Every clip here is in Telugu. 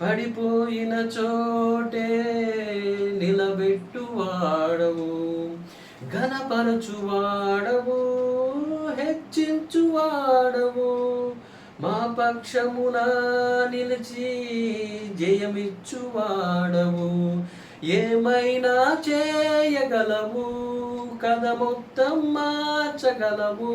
పడిపోయిన చోటే నిలబెట్టువాడవు ఘనపరచువాడవు హెచ్చించువాడవు. మా పక్షమున నిలిచి జయమిచ్చువాడవు. ఏమైనా చేయగలవు కథ మొత్తం మార్చగలవు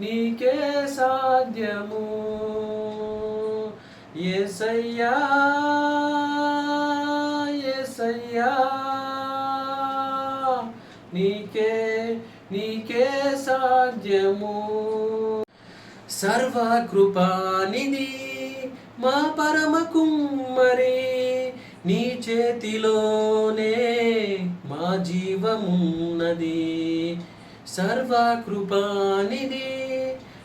నీకే సాధ్యము. ఏసయ్యా ఏసయ్యా నీకే నీకే సాధ్యము. సర్వకృపానిధి మా పరమ కుమ్మరి నీ చేతిలోనే మా జీవమున్నది. సర్వకృపానిధి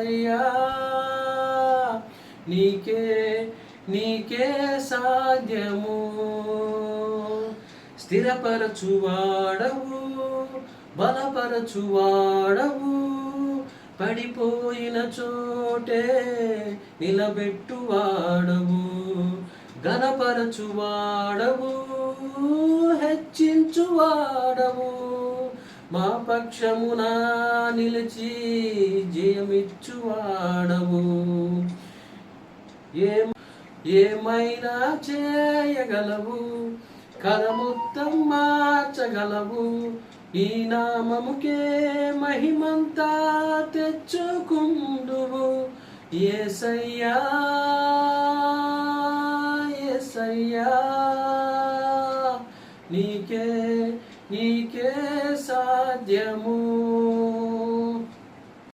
ఏసయ్యా నీకే నీకే సాధ్యము. స్థిరపరచువాడవు బలపరచువాడవు. పడిపోయిన చోటే నిలబెట్టువాడవు. గణపరచువాడవు హెచ్చించువాడవు. మా పక్షమున నిలిచి జయమిచ్చువాడవు. ఏ ఏమైనా చేయగలవు? కరముత్తం మార్చగలవు. ఈ నామముకే మహిమంతా తెచ్చుకుందువు. ఏసయ్యా ఏసయ్యా నీకే నీకే సాధ్యము